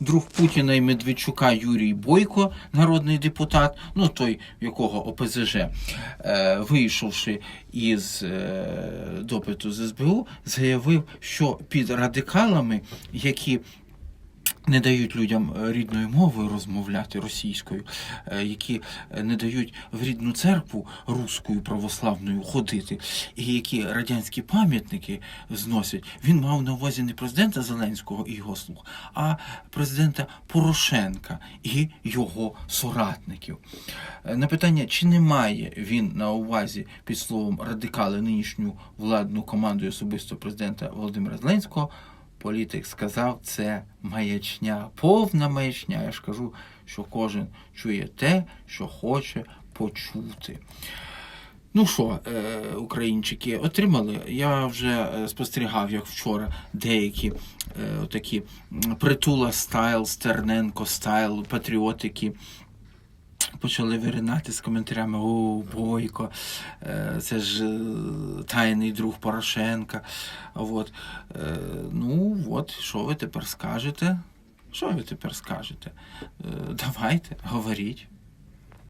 друг Путіна і Медведчука Юрій Бойко, народний депутат, ну той, якого ОПЗЖ, е, вийшовши із е, допиту з СБУ, заявив, що під радикалами, які не дають людям е, рідною мовою розмовляти російською, е, які е, не дають в рідну церкву руською православною ходити, і які радянські пам'ятники зносять. Він мав на увазі не президента Зеленського і його слуг, а президента Порошенка і його соратників. На питання, чи не має він на увазі під словом радикали нинішню владну команду і особисто президента Володимира Зеленського, політик сказав, це маячня, повна маячня. Я ж кажу, що кожен чує те, що хоче почути. Ну що, е, українчики, отримали? Я вже е, спостерігав, як вчора деякі е, такі притула стайл, Стерненко стайл, патріотики почали виринати з коментарями О, Бойко, це ж тайний друг Порошенка. От. Ну, от, що ви тепер скажете? Що ви тепер скажете? Е, Давайте, говоріть.